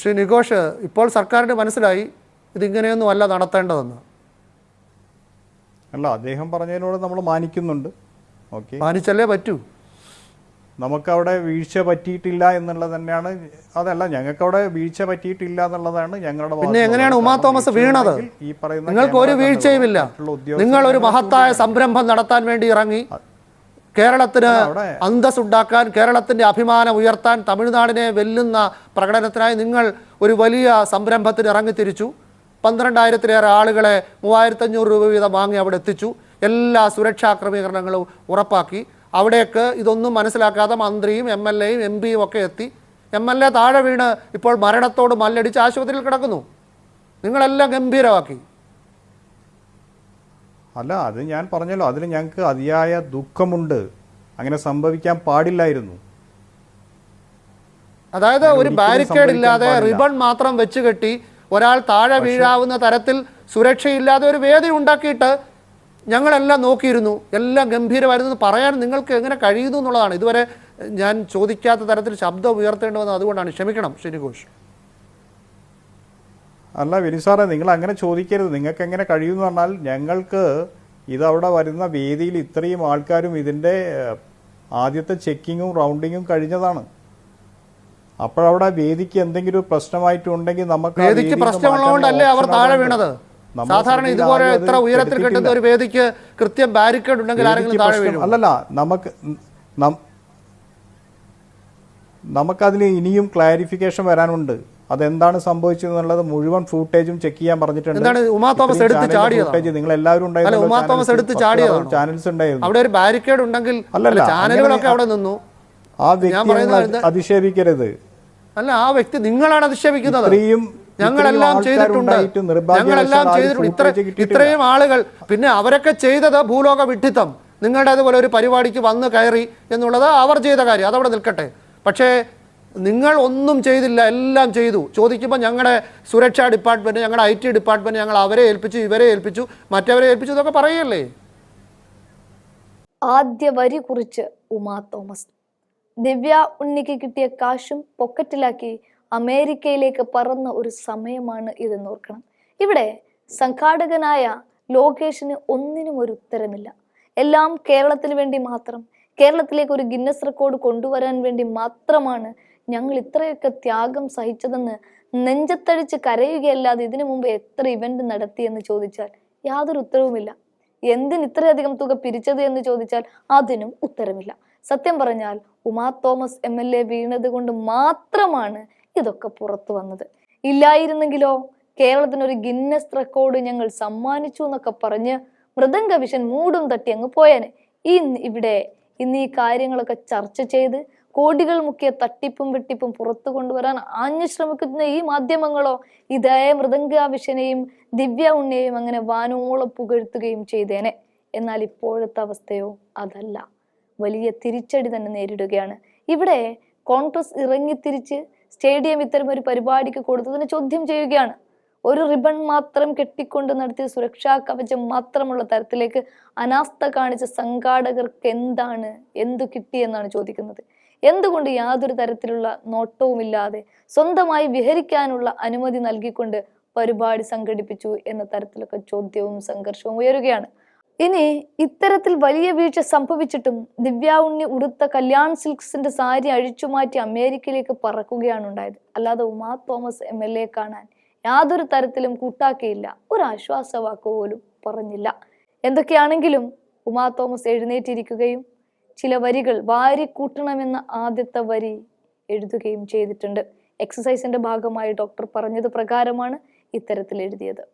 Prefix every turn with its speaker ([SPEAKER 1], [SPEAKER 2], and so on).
[SPEAKER 1] ശ്രീ നിഘോഷ് ഇപ്പോൾ സർക്കാരിന് മനസ്സിലായി ഇതിങ്ങനെയൊന്നും അല്ല നടത്തേണ്ടതെന്ന്.
[SPEAKER 2] അല്ല അദ്ദേഹം പറഞ്ഞതിനോട് നമ്മൾ മാനിക്കുന്നുണ്ട്. ഓക്കെ.
[SPEAKER 1] മാനിച്ചല്ലേ പറ്റൂ?
[SPEAKER 2] നമുക്കവിടെ വീഴ്ച പറ്റിയിട്ടില്ല എന്നുള്ളത് തന്നെയാണ്. അതല്ല ഞങ്ങൾക്കവിടെ വീഴ്ച പറ്റിയിട്ടില്ല എന്നുള്ളതാണ് ഞങ്ങളുടെ
[SPEAKER 1] പിന്നെ എങ്ങനെയാണ് ഉമാ തോമസ് വീണത്?
[SPEAKER 2] ഈ പറയുന്ന
[SPEAKER 1] നിങ്ങൾക്ക് ഒരു
[SPEAKER 2] വീഴ്ചയും
[SPEAKER 1] വീഴ്ചയുമില്ല. നിങ്ങൾ ഒരു മഹത്തായ സംരംഭം നടത്താൻ വേണ്ടി ഇറങ്ങി. കേരളത്തിന്
[SPEAKER 2] അന്തസ്
[SPEAKER 1] അന്തസ്സുണ്ടാക്കാൻ കേരളത്തിന്റെ അഭിമാനം ഉയർത്താൻ തമിഴ്നാടിനെ വെല്ലുന്ന പ്രകടനത്തിനായി നിങ്ങൾ ഒരു വലിയ സംരംഭത്തിന് ഇറങ്ങിത്തിരിച്ചു. പന്ത്രണ്ടായിരത്തിലേറെ ആളുകളെ മൂവായിരത്തഞ്ഞൂറ് രൂപ വീതം വാങ്ങി അവിടെ എത്തിച്ചു. എല്ലാ സുരക്ഷാ ക്രമീകരണങ്ങളും ഉറപ്പാക്കി. അവിടേക്ക് ഇതൊന്നും മനസ്സിലാക്കാതെ മന്ത്രിയും എം എൽ എയും എം പിയും ഒക്കെ എത്തി. എം എൽ എ താഴെ വീണ് ഇപ്പോൾ മരണത്തോട് മല്ലടിച്ച് ആശുപത്രിയിൽ കിടക്കുന്നു. നിങ്ങളെല്ലാം ഗംഭീരമാക്കി.
[SPEAKER 2] അല്ല അത് ഞാൻ പറഞ്ഞല്ലോ അതിൽ ഞങ്ങൾക്ക് അതിയായ ദുഃഖമുണ്ട്. അങ്ങനെ സംഭവിക്കാൻ പാടില്ലായിരുന്നു.
[SPEAKER 1] അതായത് ഒരു ബാരിക്കേഡ് ഇല്ലാതെ റിബൺ മാത്രം വെച്ച് കെട്ടി ഒരാൾ താഴെ വീഴാവുന്ന തരത്തിൽ സുരക്ഷയില്ലാതെ ഒരു വേദി ഉണ്ടാക്കിയിട്ട് ഞങ്ങളെല്ലാം നോക്കിയിരുന്നു. എല്ലാം ഗംഭീരമായിരുന്നു. പറയാൻ നിങ്ങൾക്ക് എങ്ങനെ കഴിയുന്നു എന്നുള്ളതാണ്. ഇതുവരെ ഞാൻ ചോദിക്കാത്ത തരത്തിൽ ശബ്ദം ഉയർത്തേണ്ടി വന്നത് അതുകൊണ്ടാണ്. ക്ഷമിക്കണം ശ്രീനിഘോഷ്
[SPEAKER 2] അല്ല വിനിസാറെ നിങ്ങൾ അങ്ങനെ ചോദിക്കരുത്. നിങ്ങൾക്ക് എങ്ങനെ കഴിയുമെന്ന് പറഞ്ഞാൽ ഞങ്ങൾക്ക് ഇതവിടെ വരുന്ന വേദിയിൽ ഇത്രയും ആൾക്കാരും ഇതിന്റെ ആദ്യത്തെ ചെക്കിങ്ങും റൗണ്ടിങ്ങും കഴിഞ്ഞതാണ്. അപ്പോഴവിടെ വേദിക്ക് എന്തെങ്കിലും ഒരു പ്രശ്നമായിട്ടുണ്ടെങ്കിൽ നമുക്ക്
[SPEAKER 1] വേദിക്ക് പ്രശ്നമുള്ളതുകൊണ്ടല്ലേ അവർ താഴെ വീണത്? സാധാരണ ഇതുപോലെ ഇത്ര ഉയരത്തിൽ. കിട്ടുന്ന ഒരു വേദിക്ക് കൃത്യം ബാരിക്കേഡ് ഉണ്ടെങ്കിൽ ആരെങ്കിലും താഴെ വീഴും
[SPEAKER 2] അല്ലല്ല നമുക്ക് നമുക്കതിൽ ഇനിയും ക്ലാരിഫിക്കേഷൻ വരാനുണ്ട്. അതെന്താണ് സംഭവിച്ചതെന്നുള്ളത് മുഴുവൻ ഫൂട്ടേജും ചെക്ക് ചെയ്യാൻ പറഞ്ഞിട്ടുണ്ട്.
[SPEAKER 1] എന്താണ് ഉമാ തോമസ് എടുത്ത്
[SPEAKER 2] നിങ്ങൾ എല്ലാവരും
[SPEAKER 1] അല്ല ഉമാ തോമസ് എടുത്ത്
[SPEAKER 2] ചാനൽസ് ഉണ്ടായിരുന്നു.
[SPEAKER 1] അവിടെ ഒരു ബാരിക്കേഡ് ഉണ്ടെങ്കിൽ
[SPEAKER 2] അല്ലല്ല,
[SPEAKER 1] ചാനലുകളൊക്കെ അവിടെ നിന്നു.
[SPEAKER 2] ആ വ്യക്തി അധിക്ഷേപിക്കരുത്.
[SPEAKER 1] അല്ല ആ വ്യക്തി നിങ്ങളാണ് അധിക്ഷേപിക്കുന്നത്.
[SPEAKER 2] ഇത്രയും
[SPEAKER 1] ഞങ്ങളെല്ലാം ചെയ്തിട്ടുണ്ട്. ഞങ്ങളെല്ലാം ചെയ്തിട്ടുണ്ട്. ഇത്ര ഇത്രയും ആളുകൾ പിന്നെ അവരൊക്കെ ചെയ്തത് ഭൂലോക വിഡ്ഢിത്തം. നിങ്ങളുടേതുപോലെ ഒരു പരിപാടിക്ക് വന്ന് കയറി എന്നുള്ളത് അവർ ചെയ്ത കാര്യം. അതവിടെ നിൽക്കട്ടെ. പക്ഷേ നിങ്ങൾ ഒന്നും ചെയ്തില്ല എല്ലാം ചെയ്തു. ചോദിക്കുമ്പോൾ ഞങ്ങളുടെ സുരക്ഷാ ഡിപ്പാർട്ട്മെന്റ് ഞങ്ങളുടെ ഐ ടി ഡിപ്പാർട്ട്മെന്റ് ഞങ്ങൾ അവരെ ഏൽപ്പിച്ചു ഇവരെ ഏൽപ്പിച്ചു മറ്റവരെ ഏൽപ്പിച്ചു ഇതൊക്കെ പറയല്ലേ?
[SPEAKER 3] ആദ്യ വരി കുറിച്ച് ഉമാ തോമസ്. ദിവ്യ ഉണ്ണിക്ക് കിട്ടിയ കാശും പോക്കറ്റിലാക്കി അമേരിക്കയിലേക്ക് പറന്ന ഒരു സമയമാണ് ഇതെന്ന് ഓർക്കണം. ഇവിടെ സംഘാടകനായ ലോകേഷിന് ഒന്നിനും ഒരു ഉത്തരമില്ല. എല്ലാം കേരളത്തിന് വേണ്ടി മാത്രം. കേരളത്തിലേക്ക് ഒരു ഗിന്നസ് റെക്കോർഡ് കൊണ്ടുവരാൻ വേണ്ടി മാത്രമാണ് ഞങ്ങൾ ഇത്രയൊക്കെ ത്യാഗം സഹിച്ചതെന്ന് നെഞ്ചത്തടിച്ച് കരയുകയല്ലാതെ ഇതിനു മുമ്പ് എത്ര ഇവന്റ് നടത്തിയെന്ന് ചോദിച്ചാൽ യാതൊരു ഉത്തരവുമില്ല. എന്തിന് ഇത്രയധികം തുക പിരിച്ചത് എന്ന് ചോദിച്ചാൽ അതിനും ഉത്തരമില്ല. സത്യം പറഞ്ഞാൽ Uma Thomas M L A വീണത് കൊണ്ട് മാത്രമാണ് ഇതൊക്കെ പുറത്തു വന്നത്. ഇല്ലായിരുന്നെങ്കിലോ കേരളത്തിന് ഒരു ഗിന്നസ് റെക്കോർഡ് ഞങ്ങൾ സമ്മാനിച്ചു എന്നൊക്കെ പറഞ്ഞ് മൃദംഗ വിഷൻ മൂടും തട്ടി അങ്ങ് പോയേനെ. ഈ ഇവിടെ ഇന്ന് ഈ കാര്യങ്ങളൊക്കെ ചർച്ച ചെയ്ത് കോടികൾ മുക്കിയ തട്ടിപ്പും വെട്ടിപ്പും പുറത്തു കൊണ്ടുവരാൻ ആഞ്ഞു ശ്രമിക്കുന്ന ഈ മാധ്യമങ്ങളോ ഇതായ മൃദംഗാവിഷനെയും ദിവ്യ ഉണ്ണിയെയും അങ്ങനെ വാനോളം പുകഴ്ത്തുകയും ചെയ്തേനെ. എന്നാൽ ഇപ്പോഴത്തെ അവസ്ഥയോ അതല്ല. വലിയ തിരിച്ചടി തന്നെ നേരിടുകയാണ്. ഇവിടെ കോൺഗ്രസ് ഇറങ്ങിത്തിരിച്ച് സ്റ്റേഡിയം ഇത്തരം ഒരു പരിപാടിക്ക് കൊടുത്തതിനെ ചോദ്യം ചെയ്യുകയാണ്. ഒരു റിബൺ മാത്രം കെട്ടിക്കൊണ്ട് നടത്തിയ സുരക്ഷാ കവചം മാത്രമുള്ള തരത്തിലേക്ക് അനാസ്ഥ കാണിച്ച സംഘാടകർക്ക് എന്താണ് എന്തു കിട്ടിയെന്നാണ് ചോദിക്കുന്നത്. എന്തുകൊണ്ട് യാതൊരു തരത്തിലുള്ള നോട്ടവുമില്ലാതെ സ്വന്തമായി വിഹരിക്കാനുള്ള അനുമതി നൽകിക്കൊണ്ട് പരിപാടി സംഘടിപ്പിച്ചു എന്ന തരത്തിലൊക്കെ ചോദ്യവും സംഘർഷവും ഉയരുകയാണ്. ഇനി ഇത്തരത്തിൽ വലിയ വീഴ്ച സംഭവിച്ചിട്ടും ദിവ്യ ഉണ്ണി ഉടുത്ത കല്യാൺ സിൽക്സിന്റെ സാരി അഴിച്ചുമാറ്റി അമേരിക്കയിലേക്ക് പറക്കുകയാണ് ഉണ്ടായത്. അല്ലാതെ Uma Thomas M L A കാണാൻ യാതൊരു തരത്തിലും കൂട്ടാക്കിയില്ല. ഒരു ആശ്വാസവാക്ക് പോലും പറഞ്ഞില്ല. എന്തൊക്കെയാണെങ്കിലും ഉമാ തോമസ് എഴുന്നേറ്റിരിക്കുകയും ചില വരികൾ വാരി കൂട്ടണമെന്ന ആദ്യത്തെ വരി എഴുതുകയും ചെയ്തിട്ടുണ്ട്. എക്സസൈസിന്റെ ഭാഗമായി ഡോക്ടർ പറഞ്ഞത് പ്രകാരമാണ് ഇത്തരത്തിൽ എഴുതിയത്.